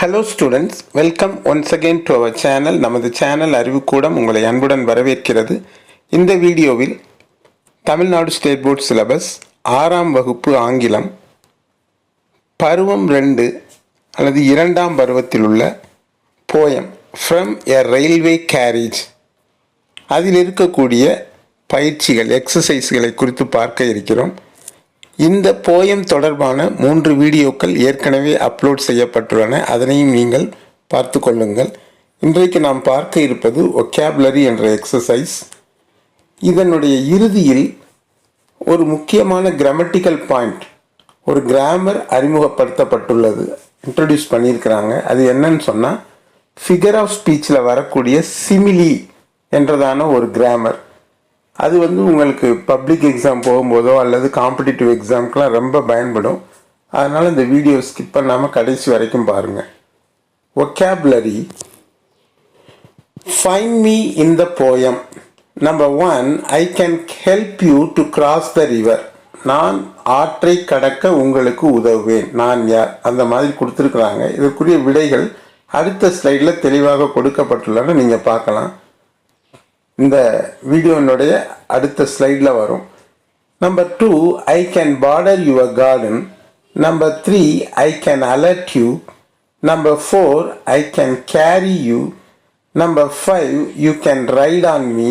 Hello students welcome once again to our channel நமது channel Arivukoodam உங்களை அன்புடன் வரவேற்கிறது. இந்த வீடியோவில் தமிழ்நாடு ஸ்டேட் போர்ட் சிலபஸ் ஆறாம் வகுப்பு ஆங்கிலம் பருவம் ரெண்டு அல்லது இரண்டாம் பருவத்தில் உள்ள poem from a railway carriage அதில் இருக்கக்கூடிய பயிற்சிகள் எக்ஸசைஸ்களை குறித்து பார்க்க இருக்கிறோம். இந்த போயம் தொடர்பான மூன்று வீடியோக்கள் ஏற்கனவே அப்லோட் செய்யப்பட்டுள்ளன. அதனையும் நீங்கள் பார்த்து கொள்ளுங்கள். இன்றைக்கு நாம் பார்க்க இருப்பது ஒகேபுலரி என்ற எக்ஸசைஸ் இதனுடைய இறுதியில் ஒரு முக்கியமான கிராமட்டிக்கல் பாயிண்ட் ஒரு கிராமர் அறிமுகப்படுத்தப்பட்டுள்ளது. இன்ட்ரடியூஸ் பண்ணியிருக்கிறாங்க. அது என்னன்னு சொன்னால் ஃபிகர் ஆஃப் ஸ்பீச்சில் வரக்கூடிய சிமிலி என்றதான ஒரு கிராமர் அது வந்து உங்களுக்கு பப்ளிக் எக்ஸாம் போகும்போதோ அல்லது காம்படிட்டிவ் எக்ஸாம்க்கெலாம் ரொம்ப பயன்படும். அதனால் இந்த வீடியோ ஸ்கிப் பண்ணாமல் கடைசி வரைக்கும் பாருங்கள் vocabulary find me in the poem number one I can help you to cross the river நான் ஆற்றை கடக்க உங்களுக்கு உதவுவேன். நான் யார்? அந்த மாதிரி கொடுத்துருக்குறாங்க. இதற்குரிய விடைகள் அடுத்த ஸ்லைடில் தெளிவாக கொடுக்கப்பட்டுள்ளன. நீங்கள் பார்க்கலாம். இந்த வீடியோனுடைய அடுத்த ஸ்லைடில் வரும். Number two I can border your garden number three I can alert you number four I can carry you number five you can ride on me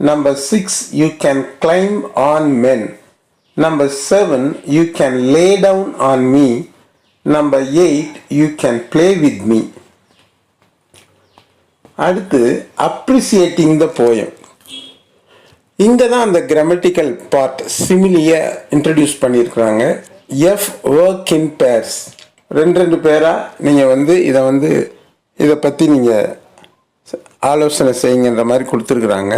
number six you can climb on me number seven you can lay down on me number eight you can play with me அடுத்து appreciating the poem இங்கே தான் அந்த grammatical part சிமிலியை introduce பண்ணியிருக்கிறாங்க. F work in pairs ரெண்டு ரெண்டு பேராக நீங்கள் வந்து இதை வந்து இதை பற்றி நீங்கள் ஆலோசனை செய்யுங்கன்ற மாதிரி கொடுத்துருக்குறாங்க.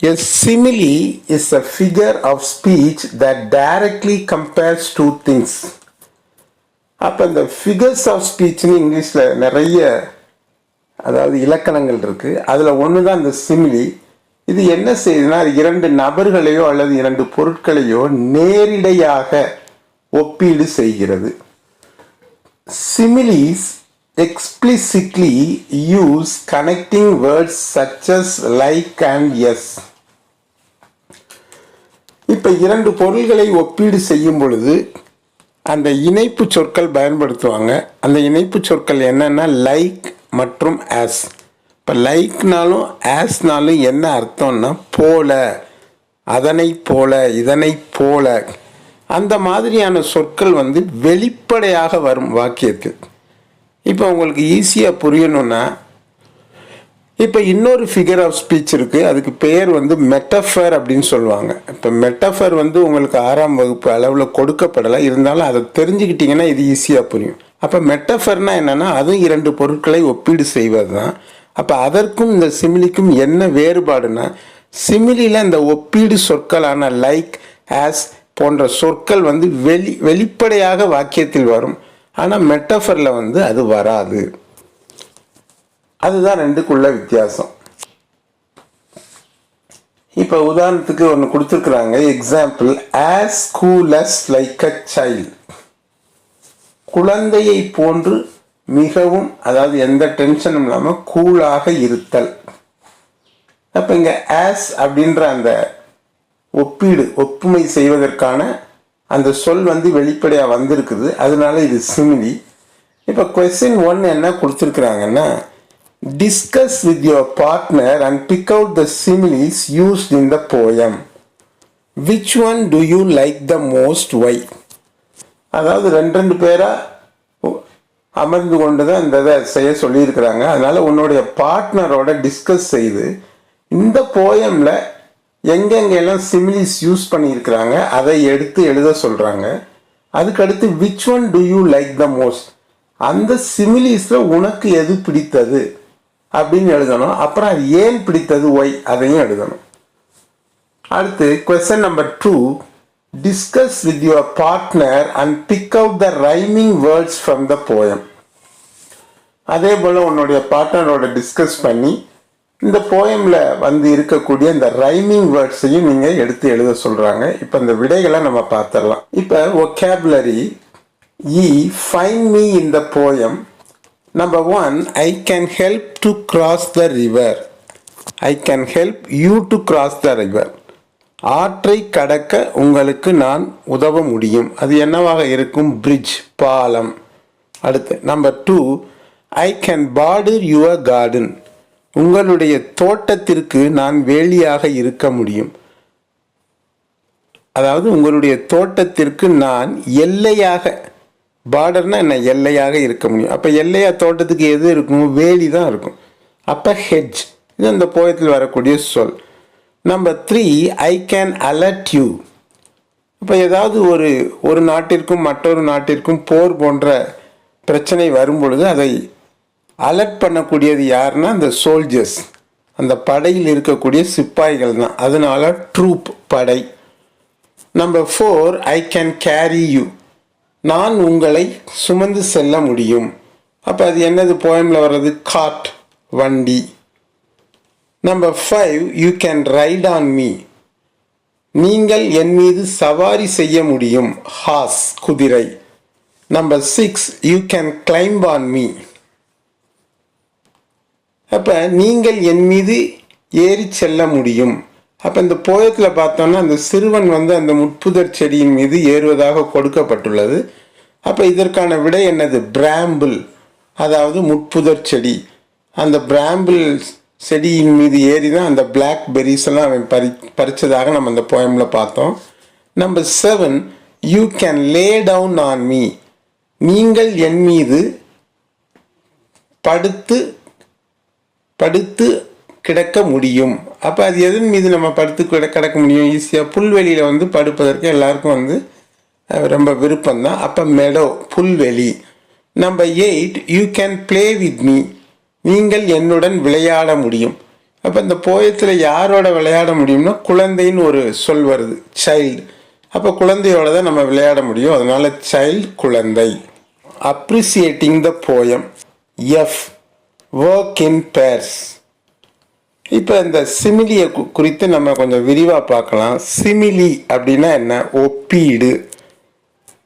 A simile is a figure of speech that directly compares two things அப்போ இந்த ஃபிகர்ஸ் ஆஃப் ஸ்பீச்னு இங்கிலீஷில் நிறைய அதாவது இலக்கணங்கள் இருக்குது அதில் ஒன்று தான் இந்த சிமிலி இது என்ன செய்யுதுன்னா இரண்டு நபர்களையோ அல்லது இரண்டு பொருட்களையோ நேரிடையாக ஒப்பீடு செய்கிறது. Similes explicitly use connecting words such as like and as இப்போ இரண்டு பொருள்களை ஒப்பீடு செய்யும் பொழுது அந்த இணைப்பு சொற்கள் பயன்படுத்துவாங்க. அந்த இணைப்பு சொற்கள் என்னென்னா லைக் மற்றும் ஆஸ் இப்போ லைக்னாலும் ஆஸ்னாலும் என்ன அர்த்தம்னா போல அதனை போல இதனை போல. அந்த மாதிரியான சொற்கள் வந்து வெளிப்படையாக வரும் வாக்கியத்துக்கு இப்போ உங்களுக்கு ஈஸியாக புரியணும்னா இப்போ இன்னொரு ஃபிகர் ஆஃப் ஸ்பீச் இருக்குது அதுக்கு பேர் வந்து மெட்டஃபர் அப்படின்னு சொல்லுவாங்க. இப்போ மெட்டஃபர் வந்து உங்களுக்கு ஆறாம் வகுப்பு அளவில் கொடுக்கப்படலை. இருந்தாலும் அதை தெரிஞ்சுக்கிட்டிங்கன்னா இது ஈஸியாக புரியும். அப்போ மெட்டஃபர்னா என்னென்னா அதுவும் இரண்டு பொருட்களை ஒப்பீடு செய்வது தான் அப்போ அதற்கும் இந்த சிமிலிக்கும் என்ன வேறுபாடுனா சிமிலியில் இந்த ஒப்பீடு சொற்களான லைக் ஆஸ் போன்ற சொற்கள் வந்து வெளி வெளிப்படையாக வாக்கியத்தில் வரும். ஆனால் மெட்டஃபரில் வந்து அது வராது. அதுதான் ரெண்டுக்குள்ள வித்தியாசம். இப்போ உதாரணத்துக்கு ஒன்று கொடுத்துருக்குறாங்க. Example as cool as like a child குழந்தையை போன்று மிகவும் அதாவது எந்த டென்ஷனும் இல்லாமல் கூலாக இருத்தல். அப்போ இங்கே ஆஸ் அப்படின்ற அந்த ஒப்பீடு ஒப்புமை செய்வதற்கான அந்த சொல் வந்து வெளிப்படையாக வந்திருக்குது. அதனால இது சிமிலி. இப்போ கொஸ்டின் ஒன் என்ன கொடுத்துருக்குறாங்கன்னா discuss with your partner and pick out the similes used in the poem which one do you like the most why அதாவது ரெண்டு ரெண்டு பேராக அமர்ந்து கொண்டு தான் இந்த இதை செய்ய சொல்லியிருக்கிறாங்க. அதனால் உன்னுடைய பார்ட்னரோட டிஸ்கஸ் செய்து இந்த போயமில் எங்கெங்கெல்லாம் சிமிலிஸ் யூஸ் பண்ணியிருக்கிறாங்க அதை எடுத்து எழுத சொல்கிறாங்க அதுக்கடுத்து which one do you like the most அந்த சிமிலிஸில் உனக்கு எது பிடித்தது அப்படின்னு எழுதணும். அப்புறம் அது ஏன் பிடித்தது ஒய் அதையும் எழுதணும். அடுத்து question number two discuss with your partner and pick out the rhyming words from the poem அதே போல் உன்னுடைய பார்ட்னரோட டிஸ்கஸ் பண்ணி இந்த போயமில் வந்து இருக்கக்கூடிய இந்த ரைமிங் வேர்ட்ஸையும் நீங்கள் எடுத்து எழுத சொல்கிறாங்க இப்போ இந்த விடைகளை நம்ம பார்த்துடலாம். இப்போ vocabulary E find me in the poem number one I can help to cross the river I can help you to cross the river ஆற்றை கடக்க உங்களுக்கு நான் உதவ முடியும். அது என்னவாக இருக்கும்? பிரிட்ஜ் பாலம். அடுத்து number two I can border your garden உங்களுடைய தோட்டத்திற்கு நான் வேலியாக இருக்க முடியும். அதாவது உங்களுடைய தோட்டத்திற்கு நான் எல்லையாக பார்டர்னா என்ன? எல்லையாக இருக்க முடியும். அப்போ எல்லையா தோட்டத்துக்கு எது இருக்கும்? வேலி தான் இருக்கும். அப்போ ஹெட்ஜ் இது அந்த போயத்தில் வரக்கூடிய சொல். Number three I can alert you இப்போ ஏதாவது ஒரு ஒரு நாட்டிற்கும் மற்றொரு நாட்டிற்கும் போர் போன்ற பிரச்சனை வரும் பொழுது அதை அலர்ட் பண்ணக்கூடியது யாருன்னா அந்த சோல்ஜர்ஸ் அந்த படையில் இருக்கக்கூடிய சிப்பாய்கள் தான். அதனால ட்ரூப் படை. Number four I can carry you நான் உங்களை சுமந்து செல்ல முடியும். அப்போ அது என்னது? போயமில் வர்றது காட் வண்டி. Number five you can ride on me நீங்கள் என் மீது சவாரி செய்ய முடியும். ஹாஸ் குதிரை. Number six you can climb on me அப்போ நீங்கள் என் மீது ஏறி செல்ல முடியும். அப்போ இந்த போயத்தில் பார்த்தோம்னா அந்த சிறுவன் வந்து அந்த முட்புதர் செடியின் மீது ஏறுவதாக கொடுக்கப்பட்டுள்ளது. அப்போ இதற்கான விடை என்னது? பிராம்பிள் அதாவது முட்புதர் செடி. அந்த பிராம்பிள் செடியின் மீது ஏறி தான் அந்த பிளாக் பெரிஸ் எல்லாம் அவன் பறி பறிச்சதாக நம்ம அந்த போயமில் பார்த்தோம். Number seven you can lay down on me நீங்கள் என் மீது படுத்து படுத்து கிடக்க முடியும். அப்போ அது எதன் மீது நம்ம படுத்து கிட கிடக்க முடியும்? ஈஸியாக புல்வெளியில் வந்து படுப்பதற்கு எல்லாருக்கும் வந்து ரொம்ப விருப்பம் தான் அப்போ மெடோ புல்வெளி. Number eight you can play with me நீங்கள் என்னுடன் விளையாட முடியும். அப்போ இந்த போயத்தில் யாரோட விளையாட முடியும்னா குழந்தைன்னு ஒரு சொல் வருது சைல்டு அப்போ குழந்தையோட தான் நம்ம விளையாட முடியும். அதனால் சைல்டு குழந்தை. Appreciating the poem F work in pairs இப்போ இந்த சிமிலியை கு- குறித்து நம்ம கொஞ்சம் விரிவாக பார்க்கலாம். சிமிலி அப்படின்னா என்ன? ஒப்பீடு.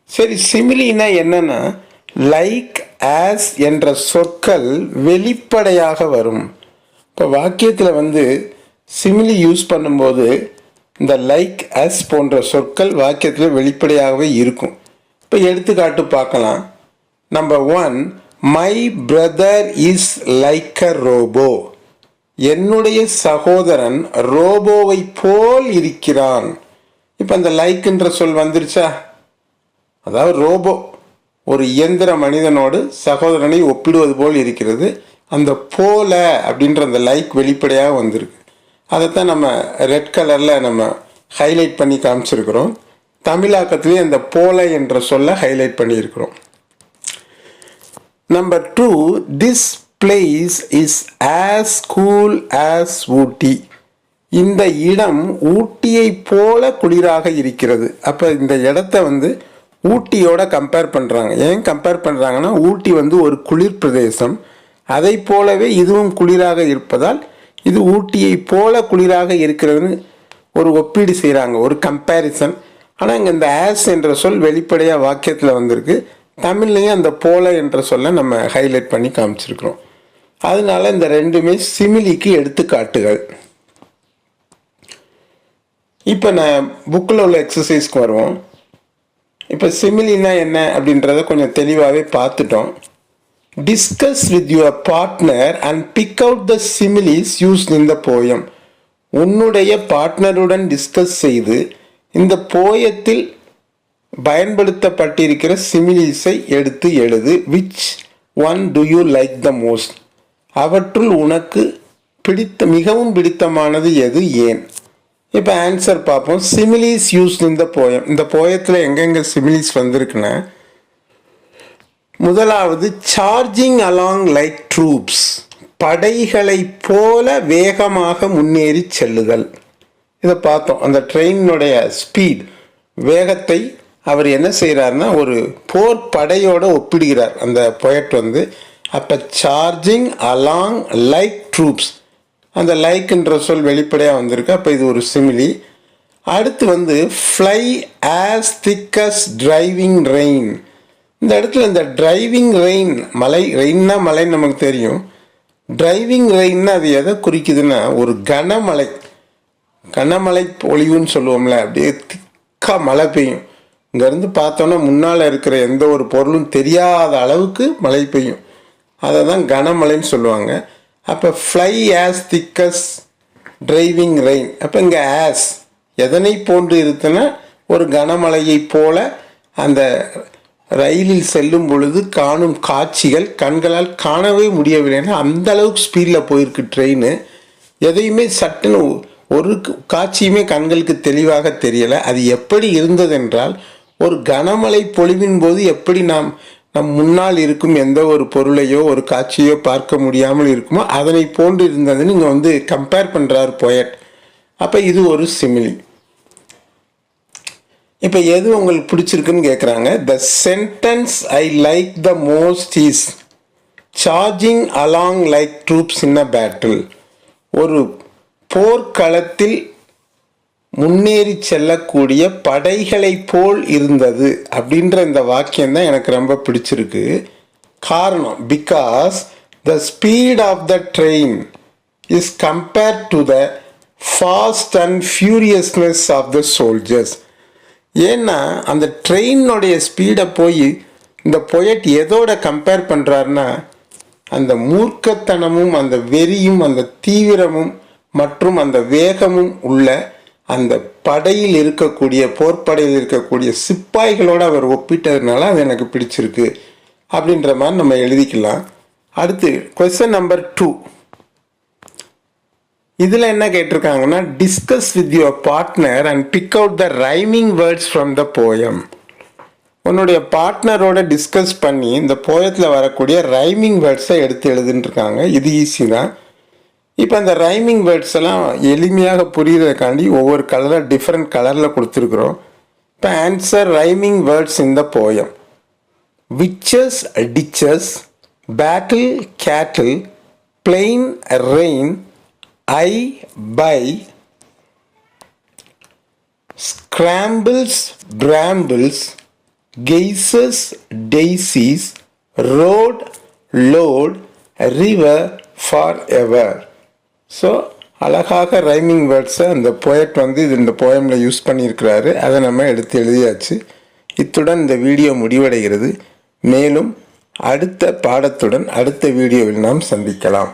சரி சிமிலினா என்னென்னா லைக் ஆஸ் என்ற சொற்கள் வெளிப்படையாக வரும். இப்போ வாக்கியத்தில் வந்து சிமிலி யூஸ் பண்ணும்போது இந்த லைக் ஆஸ் போன்ற சொற்கள் வாக்கியத்தில் வெளிப்படையாகவே இருக்கும். இப்போ எடுத்துக்காட்டு பார்க்கலாம். Number one my brother is like a robot என்னுடைய சகோதரன் ரோபோவை போல் இருக்கிறான். இப்போ அந்த லைக்ன்ற சொல் வந்துருச்சா? அதாவது ரோபோ ஒரு இயந்திர மனிதனோடு சகோதரனை ஒப்பிடுவது போல் இருக்கிறது. அந்த போல அப்படின்ற அந்த லைக் வெளிப்படையாக வந்திருக்கு. அதைத்தான் நம்ம ரெட் கலரில் நம்ம ஹைலைட் பண்ணி காமிச்சிருக்கிறோம். தமிழாக்கத்திலேயே அந்த போல என்ற சொல்ல ஹைலைட் பண்ணியிருக்கிறோம். Number two this place is as cool as Ooty. இந்த இடம் ஊட்டியை போல குளிராக இருக்கிறது. அப்போ இந்த இடத்த வந்து ஊட்டியோட கம்பேர் பண்ணுறாங்க ஏன் கம்பேர் பண்ணுறாங்கன்னா ஊட்டி வந்து ஒரு குளிர் பிரதேசம். அதை போலவே இதுவும் குளிராக இருப்பதால் இது ஊட்டியை போல குளிராக இருக்கிறதுன்னு ஒரு ஒப்பீடு செய்கிறாங்க ஒரு கம்பேரிசன் ஆனால் இங்கே இந்த ஆஸ் என்ற சொல் வெளிப்படையாக வாக்கியத்தில் வந்திருக்கு. தமிழ்லையும் அந்த போல என்ற சொல்லை நம்ம ஹைலைட் பண்ணி காமிச்சிருக்கிறோம். அதனால இந்த ரெண்டுமே சிமிலிக்கு எடுத்துக்காட்டுகள். இப்போ நான் புக்கில் உள்ள எக்ஸசைஸ்க்கு வருவோம். இப்போ சிமிலினா என்ன அப்படின்றத கொஞ்சம் தெளிவாகவே பார்த்துட்டோம். Discuss with your partner and pick out the similes use இந்த த போயம் உன்னுடைய பார்ட்னருடன் டிஸ்கஸ் செய்து இந்த போயத்தில் பயன்படுத்தப்பட்டிருக்கிற சிமிலிஸை எடுத்து எழுது. Which one do you like the most அவற்றுள் உனக்கு பிடித்த மிகவும் பிடித்தமானது எது ஏன்? இப்போ ஆன்சர் பார்ப்போம். சிமிலிஸ் யூஸ் இந்த போயம் இந்த போயத்தில் எங்கெங்க சிமிலிஸ் வந்திருக்குன்னா? முதலாவது சார்ஜிங் அலாங் லைக் ட்ரூப்ஸ் படைகளைப் போல வேகமாக முன்னேறி செல்லுதல். இதை பார்த்தோம். அந்த ட்ரெயினுடைய ஸ்பீட் வேகத்தை அவர் என்ன செய்கிறாருன்னா ஒரு போர் படையோடு ஒப்பிடுகிறார். அந்த பொயட் வந்து அப்போ சார்ஜிங் அலாங் லைக் ட்ரூப்ஸ் அந்த லைக்ன்ற சொல் வெளிப்படையாக வந்திருக்கு. அப்போ இது ஒரு சிமிலி அடுத்து வந்து fly as thick as driving rain இந்த இடத்துல இந்த டிரைவிங் ரெயின் மலை ரெயின்னா மலைன்னு நமக்கு தெரியும். டிரைவிங் ரெயின்னா அது எதை குறிக்குதுன்னா ஒரு கனமழை. கனமழை பொழிவுன்னு சொல்லுவோம்ல அப்படியே திக்கா மழை பெய்யும். இங்கேருந்து பார்த்தோன்னா முன்னால் இருக்கிற எந்த ஒரு பொருளும் தெரியாத அளவுக்கு மழை பெய்யும். அதை தான் கனமழைன்னு சொல்லுவாங்க. அப்போ fly as thick as driving rain அப்போ இங்கே ஆஸ் எதனை போன்று இருக்குன்னா ஒரு கனமழையைப் போல அந்த ரயிலில் செல்லும் பொழுது காணும் காட்சிகள் கண்களால் காணவே முடியவில்லைன்னா அந்த அளவுக்கு ஸ்பீடில் போயிருக்கு ட்ரெயின் எதையுமே சட்டுன்னு ஒரு காட்சியுமே கண்களுக்கு தெளிவாக தெரியலை. அது எப்படி இருந்ததென்றால் ஒரு கனமழை பொழிவின் போது எப்படி நாம் நம் முன்னால் இருக்கும் எந்த ஒரு பொருளையோ ஒரு காட்சியோ பார்க்க முடியாமல் இருக்குமோ அதனை போன்று இருந்ததுன்னு இங்கே வந்து கம்பேர் பண்ணுறார் போயட் அப்போ இது ஒரு சிமிலி இப்போ எது உங்களுக்கு பிடிச்சிருக்குன்னு கேட்குறாங்க the sentence I like the most is charging along like troops in a battle ஒரு போர்க்களத்தில் முன்னேறி செல்லக்கூடிய படைகளை போல் இருந்தது அப்படின்ற இந்த வாக்கியம் தான் எனக்கு ரொம்ப பிடிச்சிருக்கு. காரணம் because the speed of the train is compared to the fast and furiousness of the soldiers ஏன்னா அந்த ட்ரெயினுடைய ஸ்பீடை போய் இந்த பொயட் எதோட கம்பேர் பண்ணுறாருன்னா அந்த மூர்க்கத்தனமும் அந்த வெறியும் அந்த தீவிரமும் மற்றும் அந்த வேகமும் உள்ள அந்த படையில் இருக்கக்கூடிய போர்ப்படையில் இருக்கக்கூடிய சிப்பாய்களோடு அவர் ஒப்பிட்டதுனால அது எனக்கு பிடிச்சிருக்கு. அப்படின்ற மாதிரி நம்ம எழுதிக்கலாம். அடுத்து கொஸ்டின் நம்பர் டூ இதில் என்ன கேட்டிருக்காங்கன்னா discuss with your partner and pick out the rhyming words from the poem உன்னுடைய பார்ட்னரோட டிஸ்கஸ் பண்ணி இந்த போயத்தில் வரக்கூடிய ரைமிங் வேர்ட்ஸை எடுத்து எழுதுன்ட்ருக்காங்க இது ஈஸி தான். இப்போ அந்த ரைமிங் வேர்ட்ஸ் எல்லாம் எளிமையாக புரியுறதுக்காண்டி ஒவ்வொரு கலராக டிஃப்ரெண்ட் கலரில் கொடுத்துருக்குறோம். இப்போ ஆன்சர் ரைமிங் வேர்ட்ஸ் இந்த poem witches ditches battle cattle plain rain eye by scrambles brambles gazes daisies road load river for ever so அழகாக ரைமிங் வேர்ட்ஸை அந்த போயட் வந்து இது இந்த போயமில் யூஸ் பண்ணியிருக்கிறாரு. அதை நம்ம எடுத்து எழுதியாச்சு. இத்துடன் இந்த வீடியோ முடிவடைகிறது. மேலும் அடுத்த பாடத்துடன் அடுத்த வீடியோவில் நாம் சந்திக்கலாம்.